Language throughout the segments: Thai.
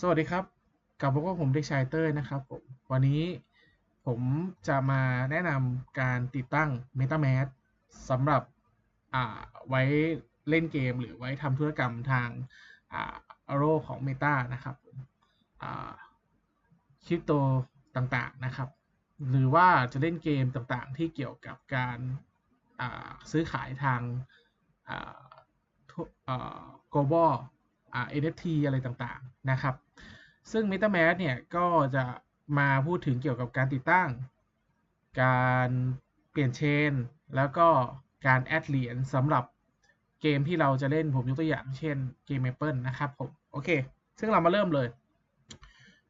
สวัสดีครับ กลับมาพบกับผมเด็กชายเต้ยนะครับผมวันนี้ผมจะมาแนะนำการติดตั้ง MetaMask สำหรับอ่าไว้เล่นเกม หรือไว้ทำธุรกรรมทางอ่าโรของ Meta นะครับอ่าคริปโตต่างๆนะครับ หรือว่าจะเล่นเกมต่างๆ ที่เกี่ยวกับการซื้อขายทางอ่าทุอ่า global NFT อะไรต่างๆ นะครับ ซึ่ง MetaMask เนี่ยก็จะมาพูดถึงเกี่ยวกับการติดตั้ง การเปลี่ยนเชน แล้วก็การแอดเหรียญสำหรับเกมที่เราจะเล่นผมยกตัวอย่างเช่นเกม Maple นะครับผมโอเค ซึ่งเรามาเริ่มเลย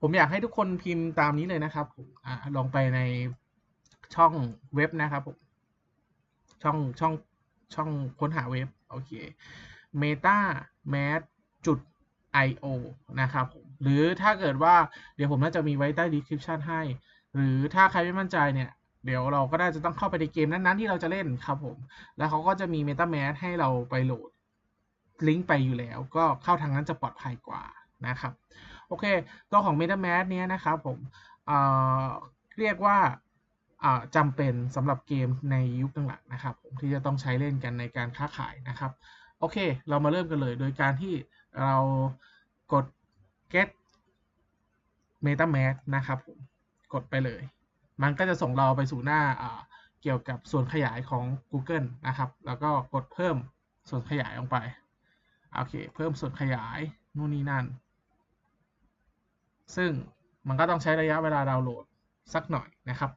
ผมอยากให้ทุกคนพิมพ์ตามนี้เลยนะครับผมอ่าลงไปในช่องเว็บนะครับผมช่องช่องช่องค้นหาเว็บโอเค meta mask จุด io นะครับผม หรือถ้าเกิดว่าเดี๋ยวผมน่าจะมีไว้ใต้ description ให้ หรือถ้าใครไม่มั่นใจเนี่ย เดี๋ยวเราก็ได้จะต้องเข้าไปในเกมนั้นๆ ที่เราจะเล่นครับผม แล้วเขาก็จะมี MetaMask ให้เราไปโหลดลิงก์ไปอยู่แล้ว ก็เข้าทางนั้นจะปลอดภัยกว่านะครับ โอเค ตัวของ MetaMask เนี้ยนะครับผมเเรียกว่าจำเป็นสำหรับเกมในยุคหลังๆนะครับผมที่จะต้องใช้เล่นกันในการค้าขายนะครับ โอเค เรามาเริ่มกันเลย โดยการที่เรากด get metamask นะครับผมกดไปเลย มันก็จะส่งเราไปสู่หน้าเกี่ยวกับส่วนขยายของ Google นะครับ แล้วก็กดเพิ่มส่วนขยายลงไป โอเค เพิ่มส่วนขยายนู่นนี่นั่น ซึ่งมันก็ต้องใช้ระยะเวลาดาวน์โหลดสักหน่อยนะครับ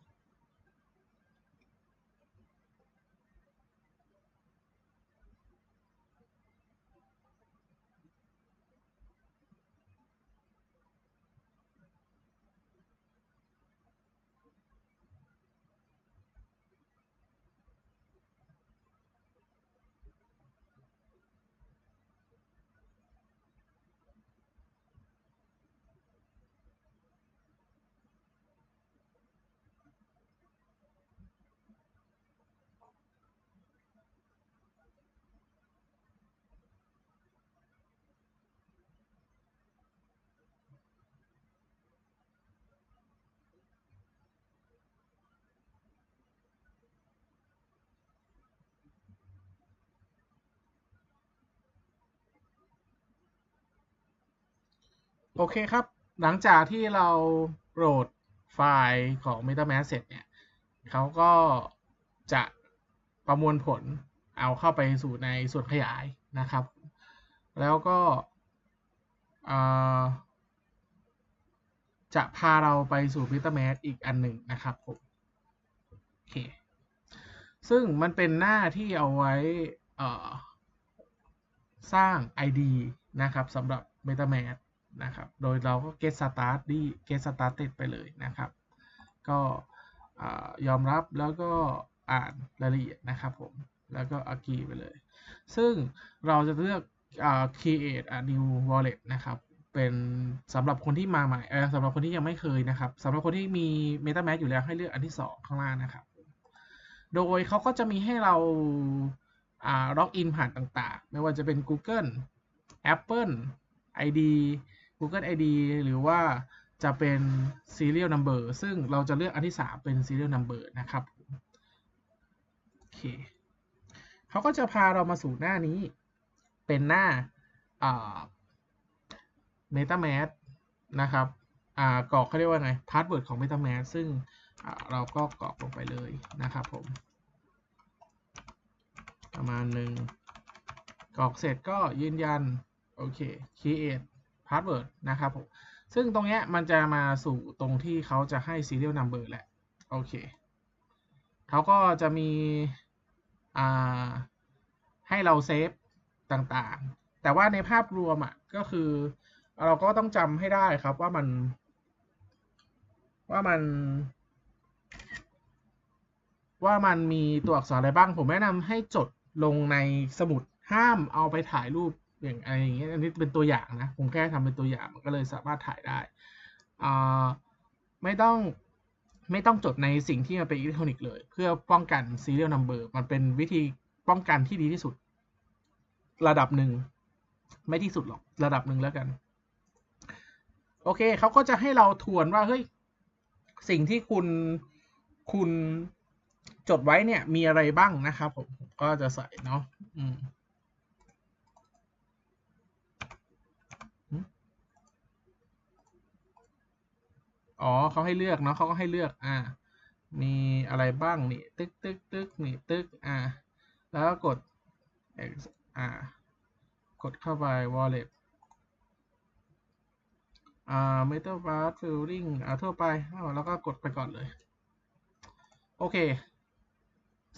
โอเคครับ หลังจากที่เราโหลดไฟล์ของ MetaMask เสร็จเนี่ยเขาก็จะประมวลผลเอาเข้าไปสู่ในส่วนขยายนะครับ แล้วก็จะพาเราไปสู่ MetaMask อีกอันหนึ่งนะครับผมโอเคซึ่งมันเป็นหน้าที่เอาไว้สร้าง ID นะครับสำหรับ MetaMask นะครับ โดยเราก็ get start ดี get started ไปเลยนะครับ ก็ยอมรับแล้วก็อ่านรายละเอียดนะครับผม แล้วก็ agree ไปเลย ซึ่งเราจะเลือก create a new wallet นะครับเป็นสำหรับคนที่มาใหม่สำหรับคนที่ยังไม่เคยนะครับสำหรับคนที่มี MetaMask อยู่แล้วให้เลือกอันที่ 2 ข้างล่างนะครับ โดยเขาก็จะมีให้เราล็อกอินผ่านต่างๆ ไม่ว่าจะเป็น Google Apple ID Google ID หรือว่าจะเป็น serial number ซึ่งเราจะเลือกอันที่ 3 เป็น serial number นะครับโอเคเขาก็จะพาเรามาสู่หน้านี้ เป็นหน้า MetaMask นะครับกรอกเขาเรียกว่าไง password ของ MetaMask ซึ่งเราก็กรอกลงไปเลยนะครับผม ประมาณหนึ่งกรอกเสร็จก็ยืนยัน โอเค create password นะครับผมซึ่งตรงนี้มันจะมาสู่ตรงที่เขาจะให้ serial number แหละ โอเคเขาก็จะมีให้เราเซฟต่างๆ แต่ว่าในภาพรวมอะก็คือเราก็ต้องจำให้ได้ครับว่ามัน ว่ามัน ว่ามันมีตัวอักษรอะไรบ้าง ผมแนะนำให้จดลงในสมุดห้ามเอาไปถ่ายรูป อย่างอะไรอย่างเงี้ยอันนี้เป็นตัวอย่างนะผมแค่ทำเป็นตัวอย่างมันก็เลยสามารถถ่ายได้อ่าไม่ต้องไม่ต้องจดในสิ่งที่มันเป็นอิเล็กทรอนิกส์เลย เพื่อป้องกัน serial number มันเป็นวิธีป้องกันที่ดีที่สุด ระดับหนึ่ง ไม่ที่สุดหรอกระดับหนึ่งแล้วกัน โอเคเขาก็จะให้เราทวนว่าเฮ้ยสิ่งที่คุณคุณจดไว้เนี่ยมีอะไรบ้างนะครับผมผมก็จะใส่เนาะอืม อ๋อเขาให้เลือกเนาะเขาก็ให้เลือกอ่ามีอะไรบ้างนี่ตึกตึกตึกนี่ตึกอ่าแล้วก็กดอ่ากดเข้าไป wallet อ่า metal bar filling อ่าทั่วไปแล้วก็กดไปก่อนเลย โอเค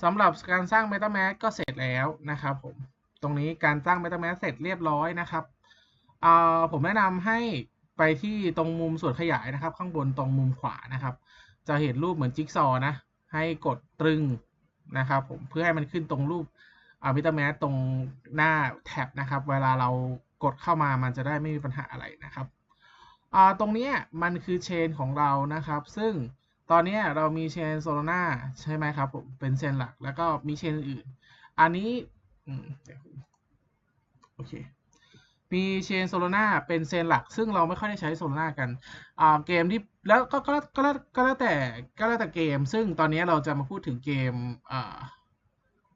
สำหรับการสร้าง MetaMask ก็เสร็จแล้วนะครับผม ตรงนี้การสร้าง MetaMask เสร็จเรียบร้อยนะครับอ่าผมแนะนำให้ ไปที่ตรงมุมส่วนขยายนะครับ ข้างบนตรงมุมขวานะครับ จะเห็นรูปเหมือนจิ๊กซอนะ ให้กดตรึงนะครับผมเพื่อให้มันขึ้นตรงรูปอ่า MetaMask ตรงหน้าแท็บนะครับ เวลาเรากดเข้ามามันจะได้ไม่มีปัญหาอะไรนะครับตรงนี้มันคือเชนของเรานะครับ ซึ่งตอนนี้เรามีเชนโซโลนาใช่ไหมครับผมเป็นเชนหลักแล้วก็มีเชนอื่น อันนี้โอเค มีเชนโซโลนาเป็นเซนหลัก ซึ่งเราไม่ค่อยได้ใช้โซโลนากันอ่าเกมที่แล้วก็ก็ก็ก็แล้วแต่ก็แล้วแต่เกม ซึ่งตอนนี้เราจะมาพูดถึงเกมอ่า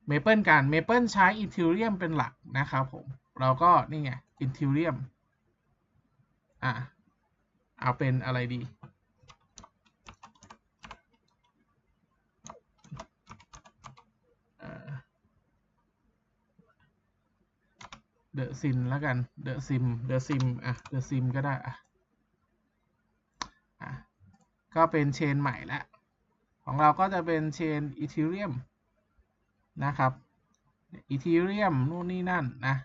เมเปิลกันเมเปิลใช้อินทิเรียมเป็นหลักนะครับผมเราก็นี่ไงอินทิเรียมอ่าเอาเป็นอะไรดี เดอะซิมแล้วกันเดอะซิมเดอะซิมอะเดอะซิมก็ได้อะอะก็เป็นเชนใหม่ล้วของเราก็จะเป็นเชนอีเทเรียมนะครับอีเทเรียมนู่นนี่นั่นนะ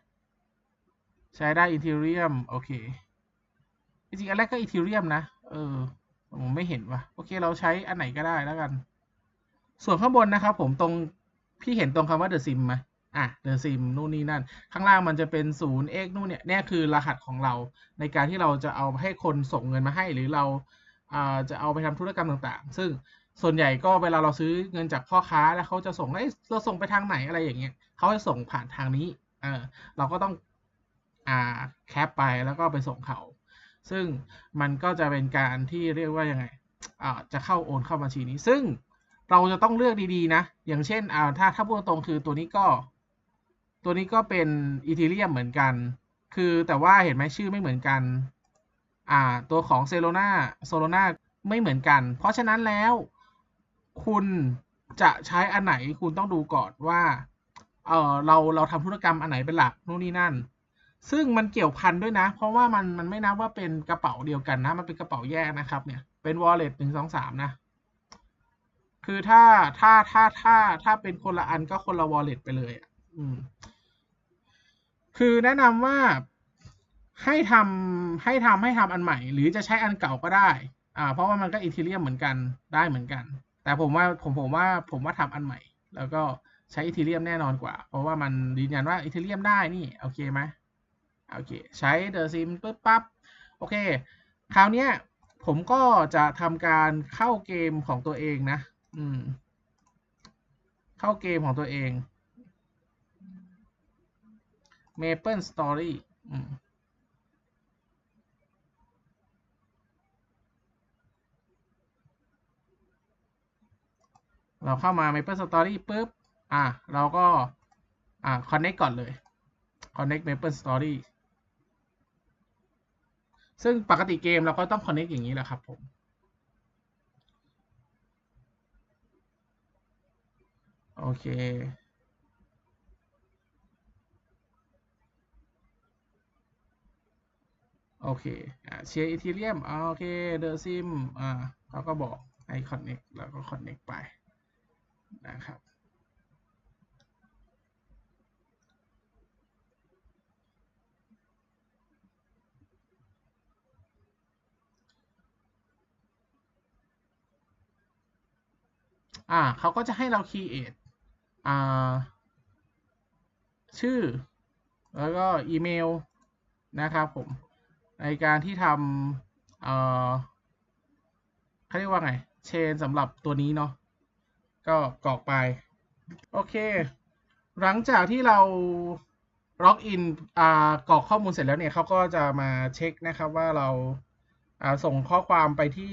ใช้ได้อีเทเรียมโอเคจริงๆอันแรกก็อีเทเรียมนะเออผมไม่เห็นว่ะโอเคเราใช้อันไหนก็ได้แล้วกัน ส่วนข้างบนนะครับผมตรงพี่เห็นตรงคำว่า the sim ไหม อะ the sim นู่นนี่นั่น ข้างล่างมันจะเป็นศูนย์ x นู่นเนี่ยเนี่ยคือรหัสของเรา ในการที่เราจะเอาให้คนส่งเงินมาให้ หรือเราอ่าจะเอาไปทำธุรกรรมต่างๆ ซึ่งส่วนใหญ่ก็เวลาเราซื้อเงินจากพ่อค้าแล้วเขาจะส่งเอ้ยเราส่งไปทางไหนอะไรอย่างเงี้ยเขาจะส่งผ่านทางนี้เออเราก็ต้องอ่าแคปไปแล้วก็ไปส่งเขา ซึ่งมันก็จะเป็นการที่เรียกว่ายังไงอ่าจะเข้าโอนเข้าบัญชีนี้ ซึ่งเราจะต้องเลือกดีๆนะ อย่างเช่นอ่าถ้าถ้าพูดตรงคือตัวนี้ก็ ตัวนี้ก็เป็นอีทีเรียมเหมือนกัน คือแต่ว่าเห็นไหมชื่อไม่เหมือนกัน อ่า ตัวของเซโลนาโซโลนาไม่เหมือนกัน เพราะฉะนั้นแล้ว คุณจะใช้อันไหนคุณต้องดูก่อนว่า เออเราเราทำธุรกรรมอันไหนเป็นหลักนู่นนี่นั่น ซึ่งมันเกี่ยวพันด้วยนะ เพราะว่ามันมันไม่นับว่าเป็นกระเป๋าเดียวกันนะ มันเป็นกระเป๋าแยกนะครับ เนี่ย เป็น wallet หนึ่งสองสามนะ คือถ้าถ้าถ้าถ้าถ้าเป็นคนละอันก็คนละ wallet ไปเลยอะ คือแนะนำว่าให้ทำให้ทำให้ทำอันใหม่ หรือจะใช้อันเก่าก็ได้อ่าเพราะว่ามันก็อีเทเรียมเหมือนกันได้เหมือนกัน แต่ผมว่าผมผมว่าผมว่าทำอันใหม่ แล้วก็ใช้อีเทเรียมแน่นอนกว่า เพราะว่ามันยืนยันว่าอีเทเรียมได้นี่โอเคไหมโอเค ใช้เดอะซิมปุ๊บปั๊บโอเค คราวนี้ผมก็จะทำการเข้าเกมของตัวเองนะ อืม เข้าเกมของตัวเอง Maple Story อืมเราเข้ามา Maple Story ปุ๊บ อะ เราก็ อ่า connect ก่อนเลย connect Maple Story ซึ่งปกติเกมเราก็ต้อง connect อย่างนี้แหละครับผม โอเค โอเคอ่าเชียร์อีเทเรียมโอเคเดอะซิมอ่าเขาก็บอกให้ connect แล้วก็ connect ไปนะครับอ่าเขาก็จะให้เรา create อ่า ชื่อ แล้วก็อีเมล นะครับผม ในการที่ทำเอ่อเขาเรียกว่าไง เชนสำหรับตัวนี้เนาะก็กรอกไป โอเค หลังจากที่เราล็อกอินกรอกข้อมูลเสร็จแล้วเนี่ยเขาก็จะมาเช็คนะครับว่าเราาส่งข้อความไปที่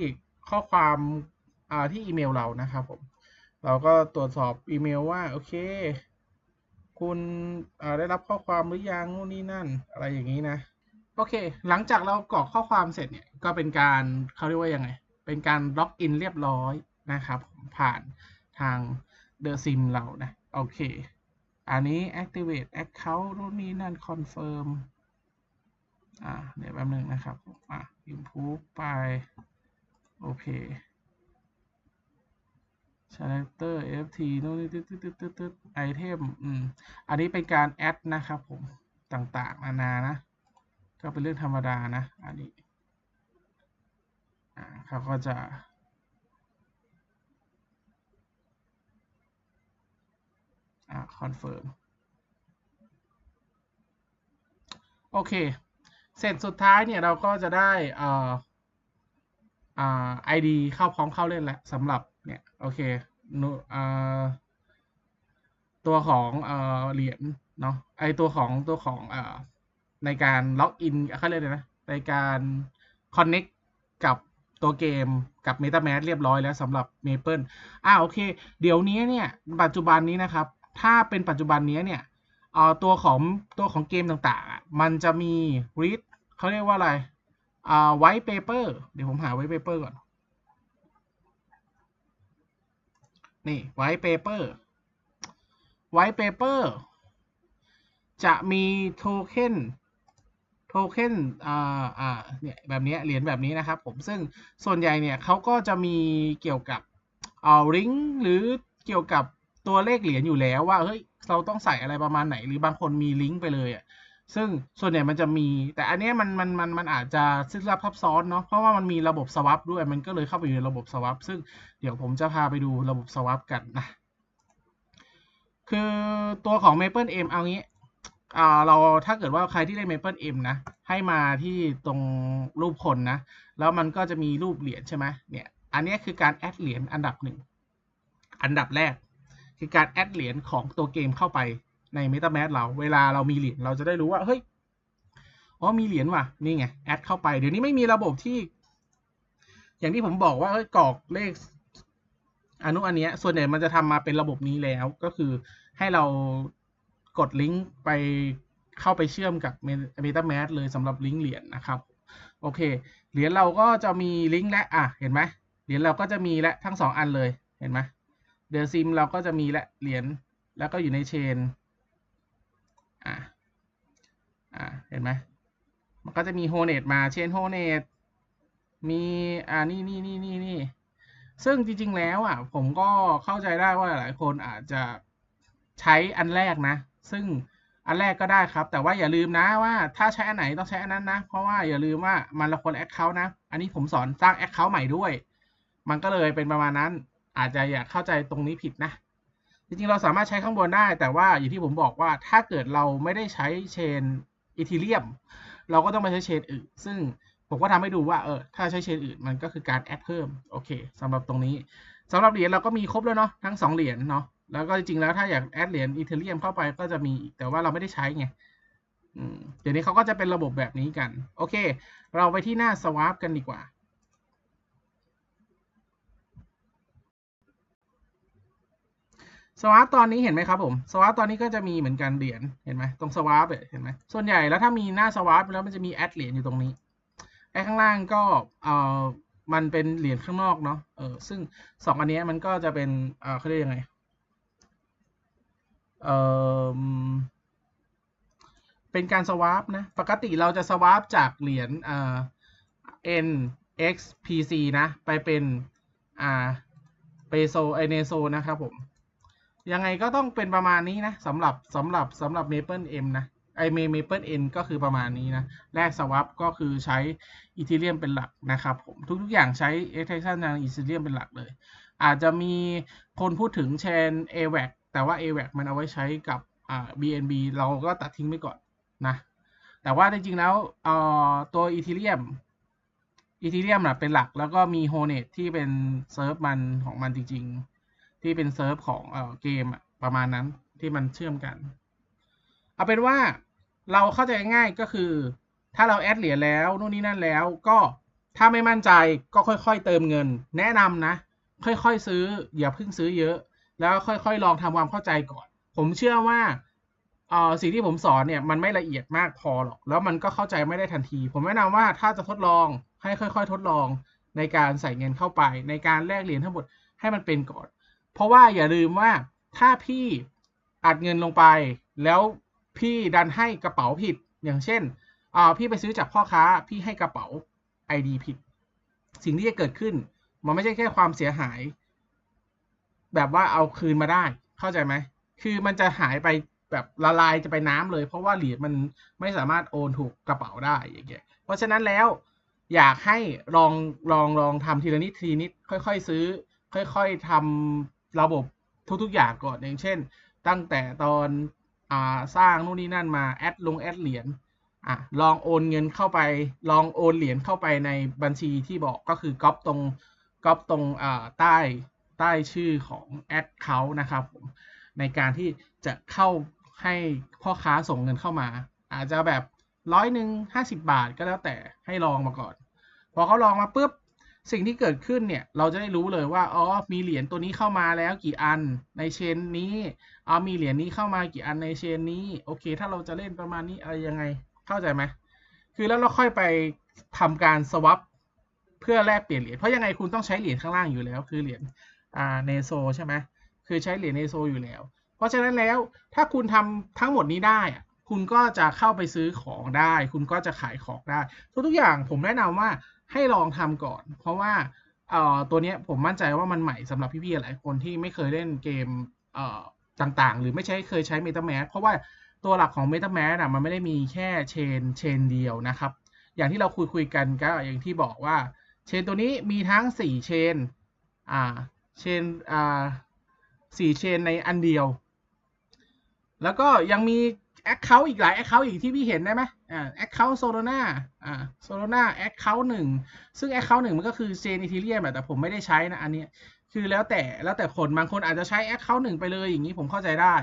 ข้อความาที่อีเมลเรานะครับผมเราก็ตรวจสอบอีเมลว่า โอเค คุณได้รับข้อความหรือยังนู่นนี่นั่น อะไรอย่างนี้นะ โอเค หลังจากเรากรอกข้อความเสร็จเนี่ย ก็เป็นการเขาเรียกว่ายังไง เป็นการล็อกอินเรียบร้อยนะครับ ผ่านทาง The Sim เรานะ โอเค อันนี้ activate account นู่นนี่นั่น confirm อ่า เดี๋ยวแป๊บนึงนะครับ อะ improve ไป โอเค character ft นู่นนี่ตึ๊ดตึ๊ดตึ๊ดตึ๊ดตึ๊ด item อืม อันนี้เป็นการ add นะครับผม ต่างๆ นานานะ ก็เป็นเรื่องธรรมดานะ อันนี้เขาก็จะคอ่า confirm โอเค เสร็จสุดท้ายเนี่ยเราก็จะได้อ่าอ่า ID เข้าพร้อมเข้าเล่นแล้วสำหรับเนี่ยโอเคอ่าตัวของเอ่อเหรียญเนาะไอตัวของตัวของอ่า ในการล็อกอินเขาเรียกเลยนะ ในการ connect กับตัวเกมกับ MetaMask เรียบร้อยแล้วสำหรับ Maple อ่าโอเค เดี๋ยวนี้เนี่ยปัจจุบันนี้นะครับ ถ้าเป็นปัจจุบันนี้เนี่ยเอ่อตัวของตัวของเกมต่างๆ มันจะมี read เขาเรียกว่าอะไรอ่า white paper เดี๋ยวผมหา white paper ก่อน นี่ white paper white paper จะมีโทเค็น เค็นอ่าอ่าเนี่ยแบบนี้เหรียญแบบนี้นะครับผมซึ่งส่วนใหญ่เนี่ยเขาก็จะมีเกี่ยวกับเอาลิงหรือเกี่ยวกับตัวเลขเหรียญอยู่แล้วว่าเฮ้ยเราต้องใส่อะไรประมาณไหน หรือบางคนมีลิงก์ไปเลยอะซึ่งส่วนใหญ่มันจะมี แต่อันนี้มันมันมันมันอาจจะซึกลับซับซ้อนเนาะเพราะว่ามันมีระบบสว a ปด้วยมันก็เลยเข้าไปอยู่ในระบบสว a ปซึ่งเดี๋ยวผมจะพาไปดูระบบสว a ปกันนะคือตัวของ Maple M เอางี้ อ่าเราถ้าเกิดว่าใครที่เล่น Maple M นะ ให้มาที่ตรงรูปคนนะ แล้วมันก็จะมีรูปเหรียญใช่ไหมเนี่ย อันนี้คือการแอดเหรียญอันดับหนึ่ง อันดับแรก คือการแอดเหรียญของตัวเกมเข้าไปใน MetaMask เรา เวลาเรามีเหรียญเราจะได้รู้ว่า เฮ้ย อ๋อมีเหรียญว่ะ นี่ไง แอดเข้าไป เดี๋ยวนี้ไม่มีระบบที่ อย่างที่ผมบอกว่าเฮ้ยกรอกเลขอนุอันเนี้ยส่วนใหญ่มันจะทำมาเป็นระบบนี้แล้ว ก็คือให้เรา กดลิงก์ไปเข้าไปเชื่อมกับ MetaMask เลยสำหรับลิงก์เหรียญนะครับ โอเค เหรียญเราก็จะมีลิงก์และอะเห็นไหมเหรียญเราก็จะมีและทั้งสองอันเลยเห็นไหมเดอซิมเราก็จะมีและเหรียญแล้วก็อยู่ในเชนอะอะเห็นไหมมันก็จะมีโฮเนตมาเชนโฮเนตมีอ่านี่นี่นี่นี่นี่ซึ่งจริง ๆ แล้วอะผมก็เข้าใจได้ว่าหลายคนอาจจะใช้อันแรกนะ ซึ่งอันแรกก็ได้ครับ แต่ว่าอย่าลืมนะว่าถ้าใช้อันไหนต้องใช้อันนั้นนะ เพราะว่าอย่าลืมว่ามันละคนแอคเคาท์นะ อันนี้ผมสอนสร้างแอคเคาท์ใหม่ด้วย มันก็เลยเป็นประมาณนั้น อาจจะอยากเข้าใจตรงนี้ผิดนะ จริงๆ เราสามารถใช้ข้างบนได้ แต่ว่าอย่างที่ผมบอกว่าถ้าเกิดเราไม่ได้ใช้เชนอีทีเรียมเราก็ต้องไปใช้เชนอื่น ซึ่งผมก็ทำให้ดูว่าเออถ้าใช้เชนอื่นมันก็คือการแอดเพิ่ม โอเคสำหรับตรงนี้สำหรับเหรียญเราก็มีครบแล้วเนาะทั้งสองเหรียญเนาะ แล้วก็จริงๆแล้วถ้าอยากแอดเหรียญอีเทเรียมเข้าไปก็จะมีแต่ว่าเราไม่ได้ใช้ไงเดี๋ยวนี้เขาก็จะเป็นระบบแบบนี้กัน โอเค เราไปที่หน้า swap กันดีกว่าสวาปตอนนี้เห็นไหมครับผมสวาปตอนนี้ก็จะมีเหมือนกันเหรียญเห็นไหมตรงสวาปเห็นไหมส่วนใหญ่แล้วถ้ามีหน้าสวาปแล้วมันจะมีแอดเหรียญอยู่ตรงนี้ไอ้ข้างล่างก็เอ่อมันเป็นเหรียญข้างนอกเนาะเออซึ่งสองอันนี้มันก็จะเป็นเอ่อเขาเรียกยังไง เอ่อเป็นการสวาปนะ ปกติเราจะสวาปจากเหรียญเอ่อ NXPC นะ ไปเป็นอ่าเปโซไอเนโซนะครับผม ยังไงก็ต้องเป็นประมาณนี้นะสำหรับสำหรับสำหรับ Maple M นะไอเมเมเปิลเอ็นก็คือประมาณนี้นะ แรกสวับก็คือใช้อีเทเรียมเป็นหลักนะครับผม ทุกๆอย่างใช้ extraction ทางอีเทเรียมเป็นหลักเลย อาจจะมีคนพูดถึงเชน AVAC แต่ว่า AVAC มันเอาไว้ใช้กับอ่า BNB เราก็ตัดทิ้งไปก่อนนะ แต่ว่าจริงๆแล้วเอ่อตัวอีเทเรียมอีเทเรียมนะเป็นหลักแล้วก็มีโฮเนตที่เป็นเซิร์ฟมันของมันจริง ๆ ที่เป็นเซิร์ฟของเอ่อเกมประมาณนั้นที่มันเชื่อมกัน เอาเป็นว่าเราเข้าใจง่ายก็คือ ถ้าเราแอดเหรียญแล้วนู่นนี่นั่นแล้วก็ถ้าไม่มั่นใจก็ค่อยๆเติมเงิน แนะนำนะ ค่อยๆซื้ออย่าเพิ่งซื้อเยอะ แล้วค่อยๆ ลองทำความเข้าใจก่อน ผมเชื่อว่าเออสิ่งที่ผมสอนเนี่ยมันไม่ละเอียดมากพอหรอก แล้วมันก็เข้าใจไม่ได้ทันที ผมแนะนำว่าถ้าจะทดลองให้ค่อย ๆ ทดลองในการใส่เงินเข้าไป ในการแลกเหรียญทั้งหมดให้มันเป็นก่อน เพราะว่าอย่าลืมว่าถ้าพี่อัดเงินลงไป แล้วพี่ดันให้กระเป๋าผิด อย่างเช่นอ่าพี่ไปซื้อจากพ่อค้าพี่ให้กระเป๋า ID ผิด สิ่งที่จะเกิดขึ้นมันไม่ใช่แค่ความเสียหาย แบบว่าเอาคืนมาได้ เข้าใจไหม คือมันจะหายไปแบบละลายจะไปน้ำเลย เพราะว่าเหรียญมันไม่สามารถโอนถูกกระเป๋าได้อย่างเงี้ย เพราะฉะนั้นแล้วอยากให้ลองลองลองทำทีละนิดทีนิดค่อยๆซื้อ ค่อยๆทำระบบทุกๆอย่างก่อนอย่างเช่น ตั้งแต่ตอนอ่าสร้างนู่นนี่นั่นมาแอดลงแอดเหรียญอะลองโอนเงินเข้าไป ลองโอนเหรียญเข้าไปในบัญชีที่บอกก็คือก๊อปตรงก๊อปตรงอ่าใต้ ใต้ชื่อของแอดเขานะครับผมในการที่จะเข้าให้พ่อค้าส่งเงินเข้ามา อาจจะแบบร้อยหนึ่งห้าสิบาทก็แล้วแต่ให้ลองมาก่อน พอเขาลองมาปุ๊บสิ่งที่เกิดขึ้นเนี่ยเราจะได้รู้เลยว่าอ๋อมีเหรียญตัวนี้เข้ามาแล้วกี่อันในเชนนี้อ๋อมีเหรียญนี้เข้ามากี่อันในเชนนี้โอเค ถ้าเราจะเล่นประมาณนี้อะไรยังไงเข้าใจไหมคือแล้วเราค่อยไปทำการสวั p เพื่อแลกเปลี่ยนเหรียญเพราะยังไงคุณต้องใช้เหรียญข้างล่างอยู่แล้ว คือเหรียญ เนโซใช่ไหมคือใช้เหรียญเนโซอยู่แล้ว เพราะฉะนั้นแล้วถ้าคุณทำทั้งหมดนี้ได้คุณก็จะเข้าไปซื้อของได้ คุณก็จะขายของได้ ทุกๆอย่างผมแนะนำว่าให้ลองทำก่อน เพราะว่าเอ่อตัวนี้ผมมั่นใจว่ามันใหม่สำหรับพี่ๆหลายคนที่ไม่เคยเล่นเกมเอ่อต่างๆ หรือไม่ใช่เคยใช้ MetaMask เพราะว่าตัวหลักของ MetaMask อะมันไม่ได้มีแค่เชนเชนเดียวนะครับ อย่างที่เราคุยคุยๆกันก็อย่างที่บอกว่าเชนตัวนี้มีทั้ง 4 เชนอ่า เชนอ่าสี่เชนในอันเดียว แล้วก็ยังมีแอคเคาท์อีกหลายแอคเคาท์อีกที่พี่เห็นได้ไหมอ่าแอคเคาท์โซโลนาอ่าโซโลนาแอคเคาท์หนึ่งซึ่งแอคเคาท์หนึ่งมันก็คือเชนอีทีเรียมแต่ผมไม่ได้ใช้นะอันนี้คือแล้วแต่แล้วแต่คนบางคนอาจจะใช้แอคเคาท์หนึ่งไปเลยอย่างนี้ผมเข้าใจได้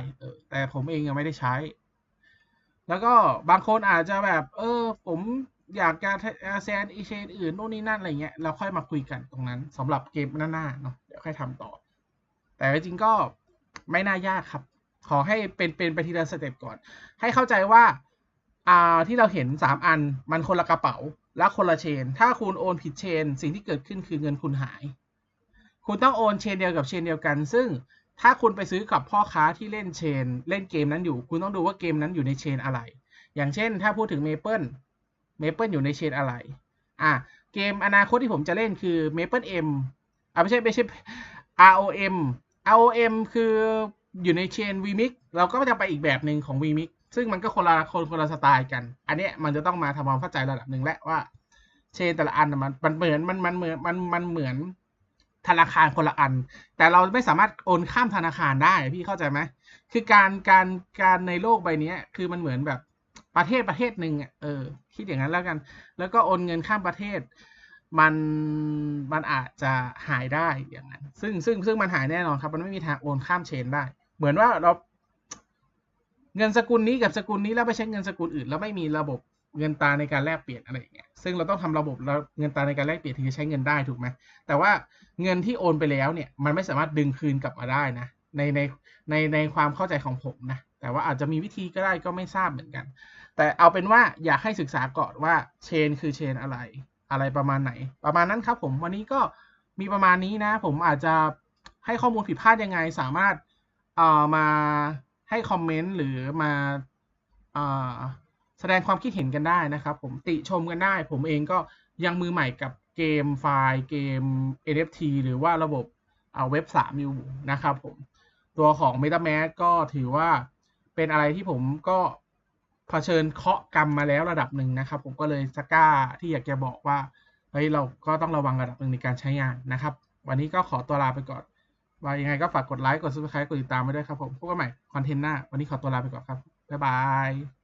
แต่ผมเองยังไม่ได้ใช้ แล้วก็บางคนอาจจะแบบ เออผม อยากจะแซนอีเชนอื่นโน่นนี่นั่นอะไรเงี้ยเราค่อยมาคุยกันตรงนั้นสำหรับเกมหน้าๆเนาะเดี๋ยวค่อยทำต่อ แต่จริงๆก็ไม่น่ายากครับ ขอให้เป็นเป็นไปทีละสเต็ปก่อน ให้เข้าใจว่าอ่าที่เราเห็นสามอันมันคนละกระเป๋าและคนละเชน ถ้าคุณโอนผิดเชน สิ่งที่เกิดขึ้นคือเงินคุณหาย คุณต้องโอนเชนเดียวกับเชนเดียวกัน ซึ่งถ้าคุณไปซื้อกับพ่อค้าที่เล่นเชน เล่นเกมนั้นอยู่ คุณต้องดูว่าเกมนั้นอยู่ในเชนอะไร อย่างเช่น ถ้าพูดถึงเมเปิล เมเปิลอยู่ในเชนอะไร อะ เกมอนาคตที่ผมจะเล่นคือ Maple M อ่าไม่ใช่ไม่ใช่ ROM ROM คืออยู่ในเชน VMix เราก็จะไปอีกแบบหนึ่งของ VMix ซึ่งมันก็คนละคนคนละสไตล์กัน อันเนี้ยมันจะต้องมาทำความเข้าใจระดับหนึ่งและว่า เชนแต่ละอันมันมันเหมือนมันมันเหมือนมันมันเหมือนธนาคารคนละอัน แต่เราไม่สามารถโอนข้ามธนาคารได้พี่เข้าใจไหมคือการการการในโลกใบนี้คือมันเหมือนแบบ ประเทศประเทศหนึ่งอะเออคิดอย่างนั้นแล้วกัน แล้วก็โอนเงินข้ามประเทศ มันมันอาจจะหายได้อย่างนั้น ซึ่งซึ่งซึ่งมันหายแน่นอนครับ มันไม่มีทางโอนข้ามเชนได้ เหมือนว่าเรา เงินสกุลนี้กับสกุลนี้แล้วไปใช้เงินสกุลอื่น แล้วไม่มีระบบเงินตราในการแลกเปลี่ยนอะไรอย่างเงี้ย ซึ่งเราต้องทำระบบแล้วเงินตราในการแลกเปลี่ยนถึงจะใช้เงินได้ถูกไหม แต่ว่าเงินที่โอนไปแล้วเนี่ย มันไม่สามารถดึงคืนกลับมาได้นะ ในในในในความเข้าใจของผมนะ แต่ว่าอาจจะมีวิธีก็ได้ก็ไม่ทราบเหมือนกัน แต่เอาเป็นว่าอยากให้ศึกษาก่อนว่าเชนคือเชนอะไร อะไรประมาณไหน ประมาณนั้นครับผมวันนี้ก็มีประมาณนี้นะ ผมอาจจะให้ข้อมูลผิดพลาดยังไง สามารถเอ่อมาให้คอมเมนต์หรือมาเอ่อแสดงความคิดเห็นกันได้นะครับ ผมติชมกันได้ ผมเองก็ยังมือใหม่กับเกมไฟล์เกม NFT หรือว่าระบบเอาเว็บ 3 อยู่นะครับผม ตัวของ MetaMask ก็ถือว่าเป็นอะไรที่ผมก็ เผชิญเคาะกรรมมาแล้วระดับหนึ่งนะครับ ผมก็เลยสก้าที่อยากจะบอกว่าเฮ้ยเราก็ต้องระวังระดับหนึ่งในการใช้งานนะครับ วันนี้ก็ขอตัวลาไปก่อน ว่ายังไงก็ฝากกดไลค์กดซับสไครต์กดติดตามไว้ด้วยครับผมพบกันใหม่คอนเทนต์หน้าวันนี้ขอตัวลาไปก่อนครับบ๊ายบาย